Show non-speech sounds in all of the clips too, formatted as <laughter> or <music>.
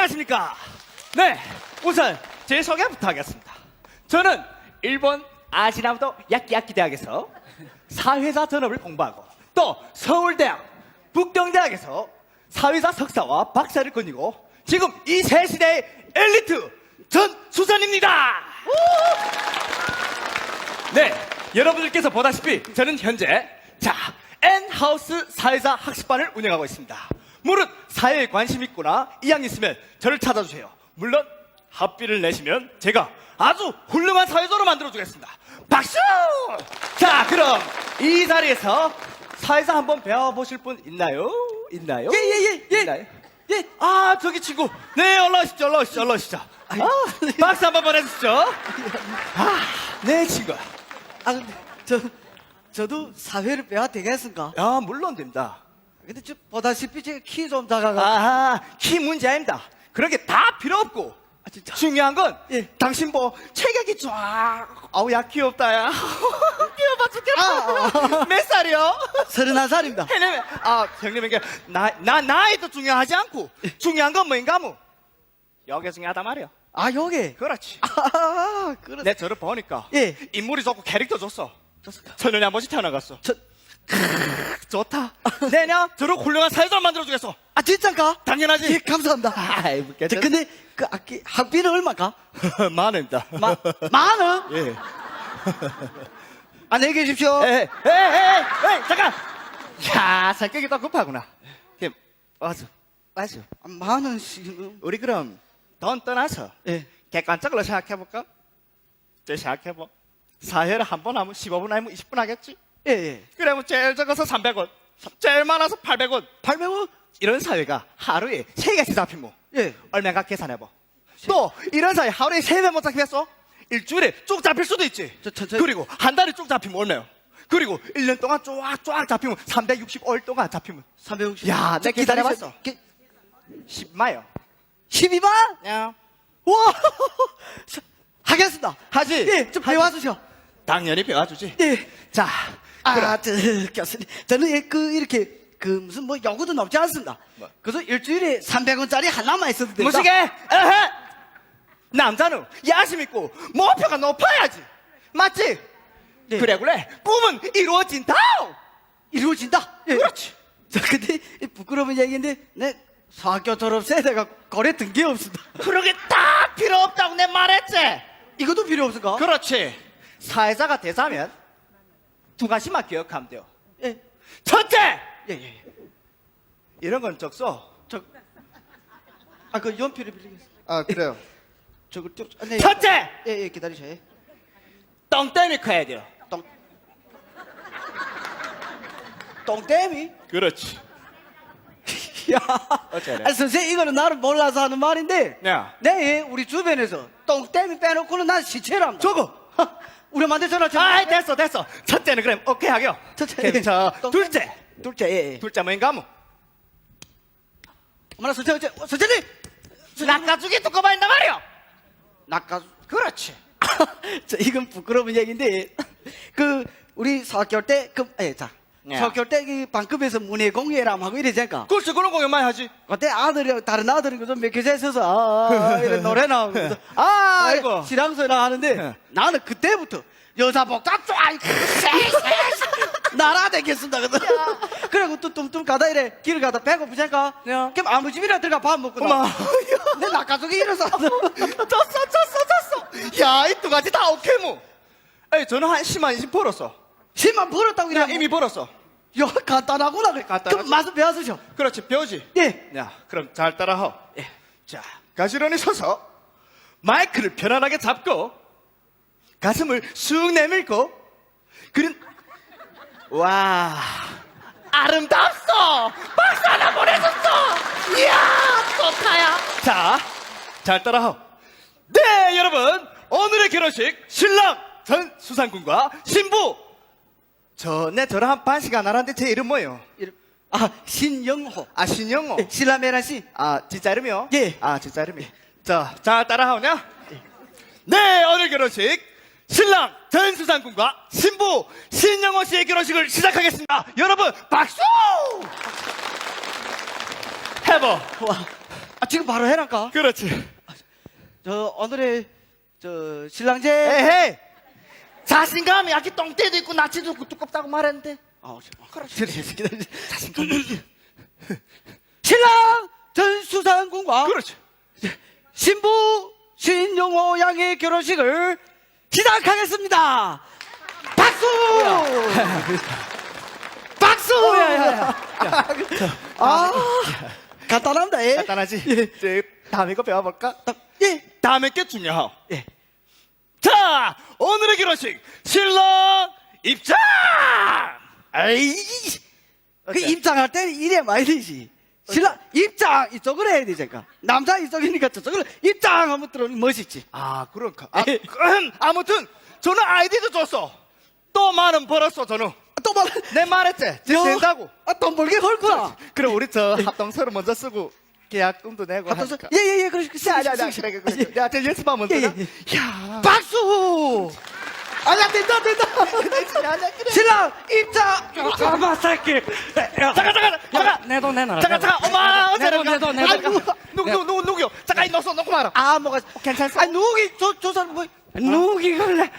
안녕하십니까. 네, 우선 제 소개부터 하겠습니다. 저는 일본 아시나무도 야끼야끼 대학에서 사회사 전업을 공부하고 또 서울대학 북경대학에서 사회사 석사와 박사를 거니고 지금 이새 시대의 엘리트 전 수산입니다. 네, 여러분들께서 보다시피 저는 현재 자 N하우스 사회사 학습반을 운영하고 있습니다. 무릇 사회에 관심 있거나 이양 있으면 저를 찾아주세요. 물론 합비를 내시면 제가 아주 훌륭한 사회자로 만들어주겠습니다. 박수! 자, 그럼 이 자리에서 사회사 한번 배워보실 분 있나요? 있나요? 예, 예, 예, 예. 있나요? 예. 아, 저기 친구. 네, 올라오십시오, 올라오십시오, 올라오십시오. 아, 박수 한번 보내주십시오. 아, 네, 친구. 아 근데 저 저도 사회를 빼야 되겠습니까? 아, 물론 됩니다. 근데 저 보다시피 제키좀 작아가. 아, 키 문제 아닙니다. 그런 게 다 필요 없고. 아, 진짜. 중요한 건, 예. 당신 뭐, 체격이 쫙. 아우, 야, 귀엽다, 야. <laughs> 귀여워 죽겠다. 아, 몇 살이요? <laughs> 서른한 살입니다. 형님, 아, 형님에게, 나, 나, 나이도 중요하지 않고, 중요한 건 뭐인가, 뭐. 여기 중요하단 말이야. 아 요게. 그렇지. 아 그렇. 내 저를 보니까, 예. 인물이 좋고 캐릭터 좋어. 좋습니까? 천년이 한 번씩 태어나갔어. 저, 좋다. 내냐? 저를 훌륭한 사회자를 만들어주겠어. 아 진짜인가? 당연하지. 예 감사합니다. 아이, 뭐, 저 근데 그 학기 학비는 얼마까? <laughs> 만 원입니다. 마, 만 원? <laughs> 예. 안녕히 계십시오. 에, 에, 에, 에, 잠깐! 야, 성격이 더 급하구나. 그럼, 와서, 와서. 아, 만 원씩은. 우리 그럼 돈 떠나서 예. 객관적으로 생각해볼까? 제 생각해봐. 사회를 한 번 하면 15분 아니면 20분 하겠지? 예 예. 그러면 제일 적어서 300원, 제일 많아서 800원. 800원? 이런 사회가 하루에 세 개씩 잡히면 예. 얼마가 계산해봐. 또 이런 사회 하루에 세 배 못 잡히겠어? 일주일에 쭉 잡힐 수도 있지. 저, 저, 저- 그리고 한 달에 쭉 잡히면 얼마요? 그리고 1년 동안 쫙쫙 잡히면 365일 동안 잡히면 350. 야, 내 기다려봤어. 10마요. 12만? 야. 와! <laughs> 하겠습니다. 하지? 예, 좀. 배워주셔. 당연히 배워주지. 예. 자. 아, 저, 교수님. 저는 예, 그, 이렇게, 그, 무슨 뭐, 요구도 높지 않습니다. 뭐? 그래서 일주일에 300원짜리 하나만 있어도 됩니다. 무식해? 에헤! 남자는 야심 있고 목표가 높아야지. 맞지? 네. 그래 그래. 꿈은 이루어진다. 이루어진다? 예. 그렇지. 저, 근데, 이 부끄러운 얘기인데, 내 사학교 졸업 세대가 거래 등기 없습니다. 그러게 다 필요 없다고 내 말했지. 이것도 필요 없을까? 그렇지. 사회자가 되자면 두 가지만 기억하면 돼요. 예. 첫째, 예, 예. 이런 건 적소. 저, 아, 그 연필을 빌리겠습니다. 아 그래요. <laughs> 저거, 저, 아, 네. 첫째, 예, 예, 기다리셔. 예. 똥tem이 커야 돼요. 똥. 똥땜이? 그렇지. <laughs> 야. 어쩌래? 아니, 선생님, 이거는 나를 몰라서 하는 말인데. 야. 네, 우리 주변에서 똥땜이 빼놓고는 난 시체랍니다. 저거. 우리 엄마한테 전화 좀. 아, 됐어, 됐어. 첫째는 그럼 오케이 하게요. 첫째. 똥- 둘째, 둘째, 예, 예. 둘째 뭐인가 뭐? 어머나, 선생님, 어, 선생님! 낚아주기 두꺼봐 있단 말이요. 낚아, 그렇지. <laughs> 저, 이건 부끄러운 얘기인데, 그, 우리 수학교 때, 그, 예, 자. 때, 그, 방급에서 문예 공예람 하고 이러잖아. 그렇지, 그런 공연 많이 하지. 그때 아들이, 다른 아들이 그좀 몇 개자 있어서, 아, 이런 <laughs> 노래 나오고, 그래서 아, 아이고. 시랑소랑 하는데, 예. 나는 그때부터 여자 복장 쫙 날아다녔습니다. 그래서. 그리고 또 뚱뚱 가다 이래, 길을 가다 배고프니까, 야. 그럼 아무 집이나 들어가 밥 먹고. <laughs> 내 낙가속에 일어서. 졌어, 졌어, 졌어. 야, 이 두 가지 다 오케이 뭐. 에이, 저는 한 10만 20 벌었어. 심만 벌었다고 야, 이래. 이미 벌었어. 야, 간단하구나. 그래. 간단하지. 그럼 맛을 배워주셔. 그렇지, 배우지. 예. 야, 그럼 잘 따라하. 예. 자, 가지런히 서서 마이크를 편안하게 잡고 가슴을 쑥 내밀고 그런 와 아름답소 박수 하나 보내줬어 이야 좋다야 자잘 따라하 네 여러분 오늘의 결혼식 신랑 전 수상군과 신부 저내 저랑 한 반 시간 알았는데 제 이름 뭐예요? 이름- 아, 신영호. 아 신영호 예, 신라메란 씨. 아 진짜 이름이요? 예. 아 진짜 이름이. 자, 자 따라하오냐? 네 오늘 결혼식 신랑 전수상군과 신부 신영호 씨의 결혼식을 시작하겠습니다. 여러분 박수! 해보. 와, 아, 지금 바로 해랄까? 그렇지. 저 오늘의 저 신랑제. 에헤이 자신감이 아직 똥대도 있고 나치도 있고 두껍다고 말했는데 아, 저- 그렇지 신랑 전수상군과 그렇지. 신부 신용호 양의 결혼식을 시작하겠습니다. 박수! <laughs> 박수! 아, 간단합니다. 예. 간단하지? 이제 다음에 거 배워볼까? 예. 다음에 게 중요하오. 예. 자, 오늘의 결혼식 신랑 입장! 아이, 그 입장할 때 이래 많이 되지. 신랑 입장 이쪽으로 해야 되니까. 남자 이쪽이니까 저쪽으로 입장 하면 들어오면 멋있지. 아, 그런가? 아, 음, 아무튼 저는 아이디도 줬어. 또 많은 벌었어, 저는. 또 말. 내 말했지? 제 된다고. 아, 돈 벌게 헐구나. 그럼 우리 저 합동서를 먼저 쓰고 계약금도 내고. 하니까. 예예예. 그래. 야, 야, 야, 그래, 그래, 그래. 야, 저 연습하면 예, 되나? 예, 야, 박수! 아야 된다 된다. 야, 야. 신랑 입장. 잠깐만 새끼 잠깐, 잠깐, 잠깐. 내돈 내놔라 잠깐, 잠깐, 엄마, 내 돈 내 돈 내돈 아이고, 누구, 누구, 누구, 누구요? 잠깐, 이 넣었어, 놓고 말아. 아 뭐가 괜찮소? 아 누기 저저 사람 뭐 누기 걸래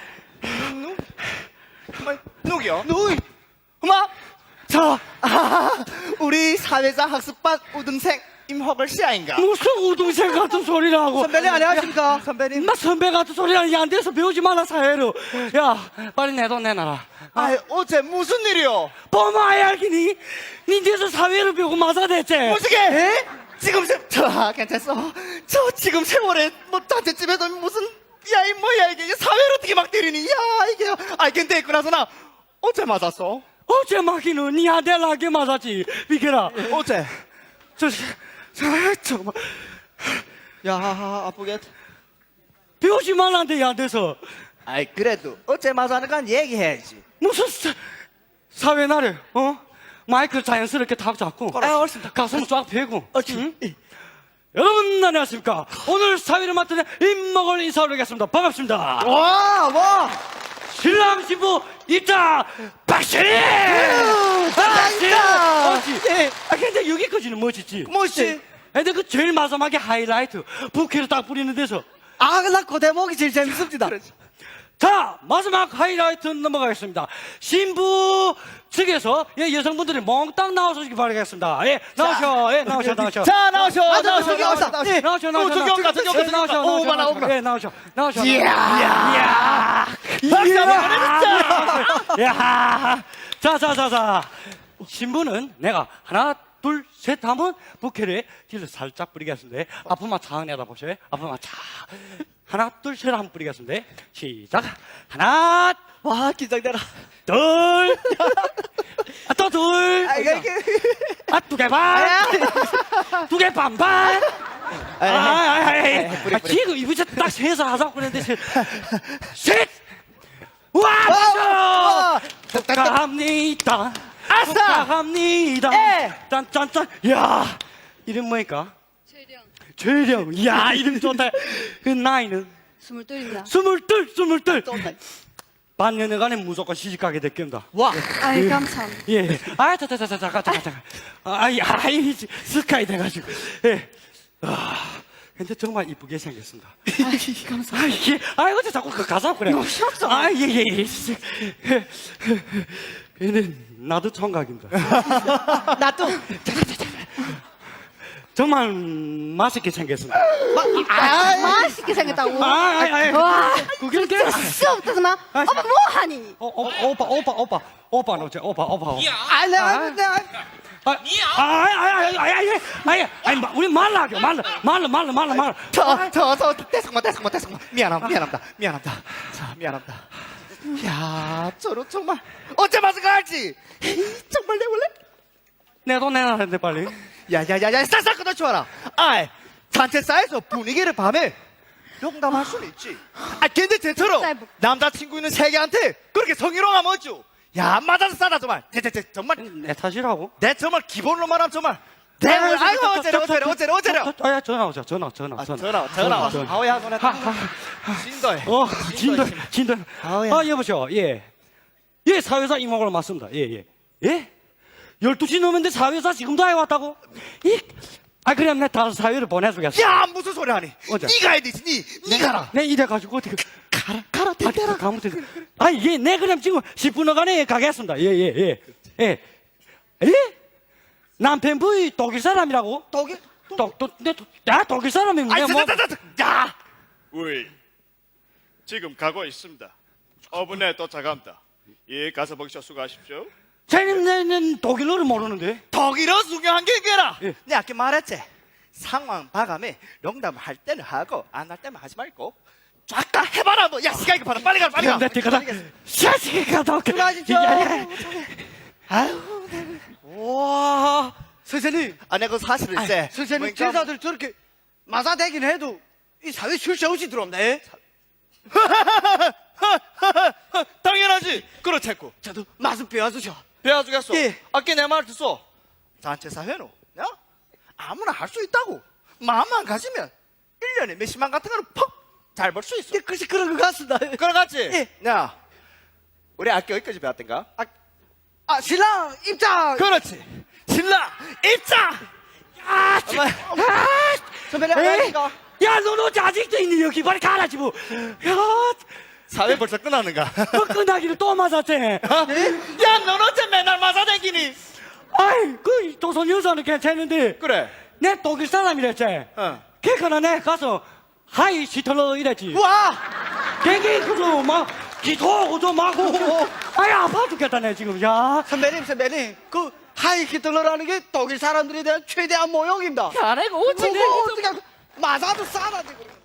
엄마, 누구요? 누기 엄마, 저, 아, 우리 사회자 학습반 우등생 임허걸 씨아인가? 무슨 우동생 같은 소리라고 선배님 안녕하십니까? 선배님. 인마 선배 같은 소리라는 안 돼서 배우지 마라 사회로 야 빨리 내 돈 내놔라 아, 어제 무슨 일이요? 뻔마야 알기니 니들서 사회를 배우고 맞아댔지 무슨 게? 지금 세, 저, 아, 괜찮소. 저 지금 세월에 뭐 단체집에도 무슨, 야, 이 뭐야, 이게 사회를 어떻게 막 때리니? 야, 이게, 아, 근데 있고 나서 나 어제 맞았어. 어제 마기는 니한테 나게 맞았지 비켜라 어제. 저, 저 정말 야 아프겠다. 배우지 말란데 안 돼서 아이, 그래도 어제 맞았는 건 얘기해야지. 무슨 사, 사회 나를 어 마이크 자연스럽게 탁 잡고 아, 옳습니다. 가슴 쫙 펴고 어찌? 여러분 안녕하십니까 오늘 사회를 맡은 임목을 인사드리겠습니다 반갑습니다 와 와. 신랑 신부 입장 박신이 박신 아, 어찌 예. 아 근데 여기까지는 멋있지 뭐지? 근데 그 제일 마지막에 하이라이트 부케를 딱 뿌리는 데서 아 나 고대목이 제일 재밌습니다. 자 마지막 하이라이트 넘어가겠습니다 신부 측에서 예, 여성분들이 몽땅 나와주시기 바라겠습니다 예 나오셔 예 나오셔 나오셔 자, 나오셔, 아, 나오셔, 저기 나오셔, 왔다. 나오셔. 예, 나오셔, 어, 나오셔, 저기 나오셔. 온다, 저기 예, 온다, 나오셔, 오, 나오셔, 많아, 나오셔. 오구나. 예, 나오셔, 나오셔. 이야, 이야. 박수 한번 보내주자. 야, 자, 자, 자, 자. 신부는 내가 하나, 둘, 셋 하면 부케를 뒤로 살짝 뿌리겠습니다. 앞으로만 착 내다보세요. 앞으로만 착. 하나, 둘, 셋 한번 뿌리겠습니다. 시작. 하나, 와 긴장되라. 둘. 아, 또 둘. 아 이게 이게. 아, 두 개 반. 두 개 반반. 아, 아, 아, 아, 아, 지금 이부터 딱 세서 하자고 그랬는데, 셋. 셋! 와, 와, 축하합니다. 아싸! 축하합니다. 예. 짠짠짠. 야, 이름 뭐니까? 최령 최령. 야, 이름 좋다. 그 나이는? 스물둘입니다. 스물둘, 스물둘. 반년여간에 무조건 시집가게 됐겠다. 와. 아이 감사합니다. 예. 아, 자, 자, 자, 자, 잠깐, 잠깐, 잠깐. 아이, 아이, 스카이 돼가지고. 예. 아, 근데 정말 이쁘게 생겼습니다. <laughs> 아이 감사합니다. 아, 이게, 아이고, 저 자꾸 그 가사 그래. 너무 싫었어. 아, 예, 예, 예. <laughs> 근데 나도 청각입니다. <laughs> 나도. 정말 맛있게 생겼습니다. 아, 맛있게 생겼다고. 아, 아, 아, 와, 구경 게. 시없다 정말. 아, 오빠 뭐 하니? 어, 어, 오빠, 오빠, 오빠, 오빠, 노제 오빠, 오빠. 아 내가 내가. 아, 아, 아, 아, 아, 아, 아, 아니, 마- 우리 말라겨, 말라, 말라, 말라, 말라, 말라. 저, 저, 저, 대성만, 대성만, 대성만. 미안합니다, 미안합니다, 미안합니다. 자, 미안합니다. 야, 저는 정말 어째 맞은 거 알지? 에이, 정말 내 원래. 내돈 내놔는데 빨리. 야, 야, 야, 야, 싹싹 끊어줘라. 아이, 단체사에서 분위기를 밤에 농담할 수는 있지. 아, 근데 쟤처럼 짧고. 남자친구 있는 세계한테 그렇게 성희롱하면 어쩌? 야, 안 맞아서 싸다, 정말. 쟤, 쟤, 쟤, 정말. 내 탓이라고? 내 정말 기본으로 말하면 정말. 내, 아이고, 어째래, 어째래, 어째래, 어째래. 아, 야, 전화 오자, 전화, 전화, 아, 전화. 전화, 전화. 아우 야, 전화. 진도해. 어, 진돌, 진돌. 아우야. 아, 여보세요, 예. 예, 사회사 이모ಗಳು 맞습니다. 예, 예. 예? 12시 넘었는데 사회사 지금도 해 왔다고? 이, 아 그럼 내 다른 사회를 보내주겠어 야 무슨 소리 하니? 어째? 니 가야 되지 니. 니 가라. 내 이래가지고 어떻게 가라 가라 아, 대대라. 가면 돼. 아, 이게, 내 그럼 지금 10분 어간에 가겠습니다. 예, 예, 예. 예. 예? 남편분이 독일 사람이라고? 독일 독, 독, 내, 독, 야, 독일 사람이면 아이 내가 뭐. 야. 우이 지금 가고 있습니다. 5분 내에 도착합니다. 예, 가서 보기셔 수고하십시오. 쟤는 내는 독일어를 모르는데. 독일어 중요한 게 이거라. 예. 내가 아까 말했지. 상황 봐가며 농담 할 때는 하고 안 할 때는 하지 말고 쫙다 해봐라 뭐. 야 시간이 급하다. 빨리 가 빨리 가. 내 뒤가다. 샤시게 가다. 수고하십시오. 와 선생님 아 내가 그 이제 선생님 그러니까 제자들 저렇게 마사대긴 해도 이 사회 출세 없이 들어온대 <laughs> 당연하지. 그렇지고 저도 맛을 배워주죠 배워주겠어. 예. 아까 내말 듣소. 단체 사회는 야 아무나 할 수 있다고. 마음만 가지면 1년에 몇십만 같은 거는 퍽 잘 벌 수 있어. 예, 글쎄 그런 것 같습니다 <laughs> 그러갔지? 예. 야, 우리 학교 어디까지 배웠던가? 아, 아 신랑 입장 그렇지. 신랑 입장. 아, 엄마, 선배님 에이? 안녕하십니까 야, 어째 아직도 있니? 여기 빨리 가라, 지금. 야, 사회 벌써 끝나는가? 너 끝나기를 또 맞았지. 야, 넌 어째 맨날 맞아 다니니? 아이, 그 조선 여자는 괜찮은데. 그래. 내 독일 사람이랬지. 어. 걔가 내 가서 하이 시틀러 이랬지. 와 걔기 그저 막 기도하고 좀 하고. 아이 아파 죽겠다 내 지금. 야. 선배님 선배님 그 하이 히틀러라는 게 독일 사람들에 대한 최대한 모욕입니다 잘하고 오지. 그거 어떻게 마사도 싸다지고